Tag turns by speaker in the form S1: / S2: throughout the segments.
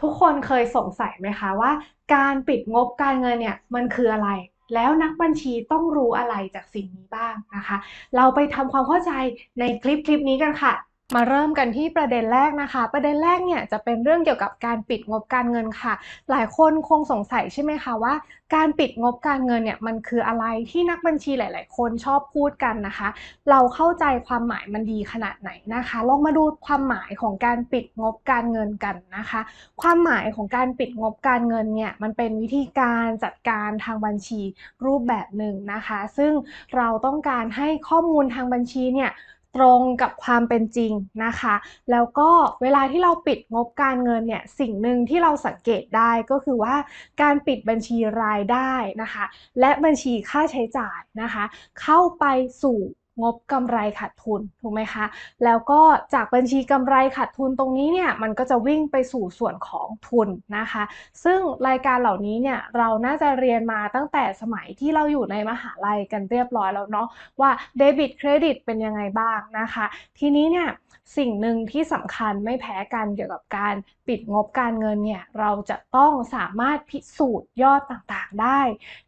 S1: ทุกคนเคยสงสัยไหมคะว่า การปิดงบการเงินเนี่ยมันคืออะไร แล้วนักบัญชีต้องรู้อะไรจากสิ่งนี้บ้างนะคะ เราไปทำความเข้าใจในคลิปคลิปนี้กันค่ะ มาเริ่มกันที่ประเด็นแรกนะคะ ประเด็นแรกเนี่ยจะเป็นเรื่องเกี่ยวกับการปิดงบการเงินค่ะ หลายคนคงสงสัยใช่ไหมคะว่า การปิดงบการเงินเนี่ยมันคืออะไรที่นักบัญชีหลาย ๆ คนชอบพูดกันนะคะ เราเข้าใจความหมายมันดีขนาดไหนนะคะ ลองมาดูความหมายของการปิดงบการเงินกันนะคะ ความหมายของการปิดงบการเงินเนี่ยมันเป็นวิธีการจัดการทางบัญชีรูปแบบหนึ่งนะคะ ซึ่งเราต้องการให้ข้อมูลทางบัญชีเนี่ย ตรงกับความเป็นจริงนะคะ แล้วก็เวลาที่เราปิดงบการเงินเนี่ยสิ่งหนึ่งที่เราสังเกตได้ก็คือว่าการปิดบัญชีรายได้นะคะ และบัญชีค่าใช้จ่ายนะคะ เข้าไปสู่ งบกำไรขาดทุนถูกไหมคะ แล้วก็จากบัญชีกำไรขาดทุนตรงนี้เนี่ยมันก็จะวิ่งไปสู่ส่วนของทุนนะคะ ซึ่งรายการเหล่านี้เนี่ยเราน่าจะเรียนมาตั้งแต่สมัยที่เราอยู่ในมหาลัยกันเรียบร้อยแล้วเนาะว่าเดบิตเครดิตเป็นยังไงบ้างนะคะ ทีนี้เนี่ยสิ่งหนึ่งที่สำคัญไม่แพ้กันเกี่ยวกับการปิดงบการเงินเนี่ยเราจะต้องสามารถพิสูจน์ยอดต่างๆได้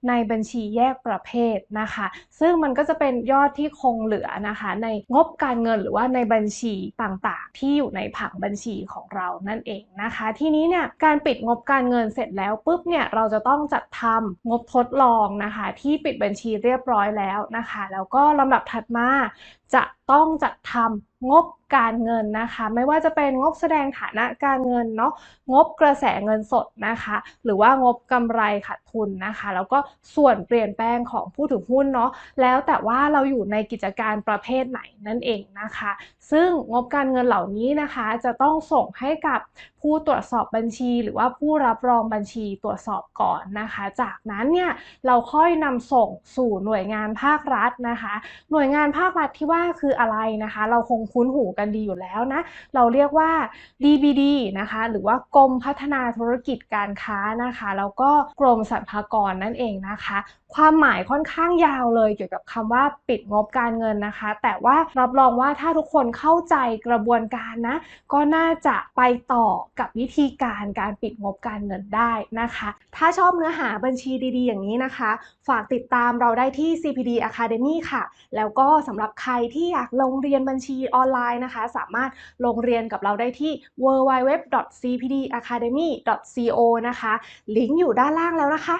S1: ในบัญชีแยกประเภทนะคะ ซึ่งมันก็จะเป็นยอดที่คงเหลือนะคะในงบการเงินหรือว่าในบัญชีต่างๆ ที่อยู่ในผังบัญชีของเรานั่นเองนะคะ ทีนี้เนี่ยการปิดงบการเงินเสร็จแล้วปุ๊บเนี่ยเราจะต้องจัดทำงบทดลองนะคะ ที่ปิดบัญชีเรียบร้อยแล้วนะคะ แล้วก็ลำดับถัดมา จะต้องจัดทำงบการเงินนะคะ ไม่ว่าจะเป็นงบแสดงฐานะการเงินเนาะงบกระแสเงินสดนะคะ หรือว่างบกำไรขาดทุนนะคะ แล้วก็ส่วนเปลี่ยนแปลงของผู้ถือหุ้นเนาะแล้วแต่ว่าเราอยู่ในกิจการประเภทไหนนั่นเองนะคะ ซึ่งงบการเงินเหล่านี้นะคะ จะต้องส่งให้กับผู้ตรวจสอบบัญชี หรือว่าผู้รับรองบัญชีตรวจสอบก่อนนะคะ จากนั้นเนี่ยเราค่อยนำส่งสู่หน่วยงานภาครัฐนะคะ หน่วยงานภาครัฐที่ว่าว่าคืออะไรนะคะ เราคงคุ้นหูกันดีอยู่แล้วนะ เราเรียกว่า DBD นะคะ หรือว่ากรมพัฒนาธุรกิจการค้านะคะ แล้วก็กรมสรรพากรนั่นเองนะคะ ความหมายค่อนข้างยาวเลยเกี่ยวกับคำว่าปิดงบการเงินนะคะ แต่ว่ารับรองว่าถ้าทุกคนเข้าใจกระบวนการนะ ก็น่าจะไปต่อกับวิธีการการปิดงบการเงินได้นะคะ ถ้าชอบเนื้อหาบัญชีดีๆ อย่างนี้นะคะ ฝากติดตามเราได้ที่ CPD Academy ค่ะ แล้วก็สำหรับใครที่อยากลงเรียนบัญชีออนไลน์นะคะ สามารถลงเรียนกับเราได้ที่ www.cpdacademy.co นะคะ ลิงก์อยู่ด้านล่างแล้วนะคะ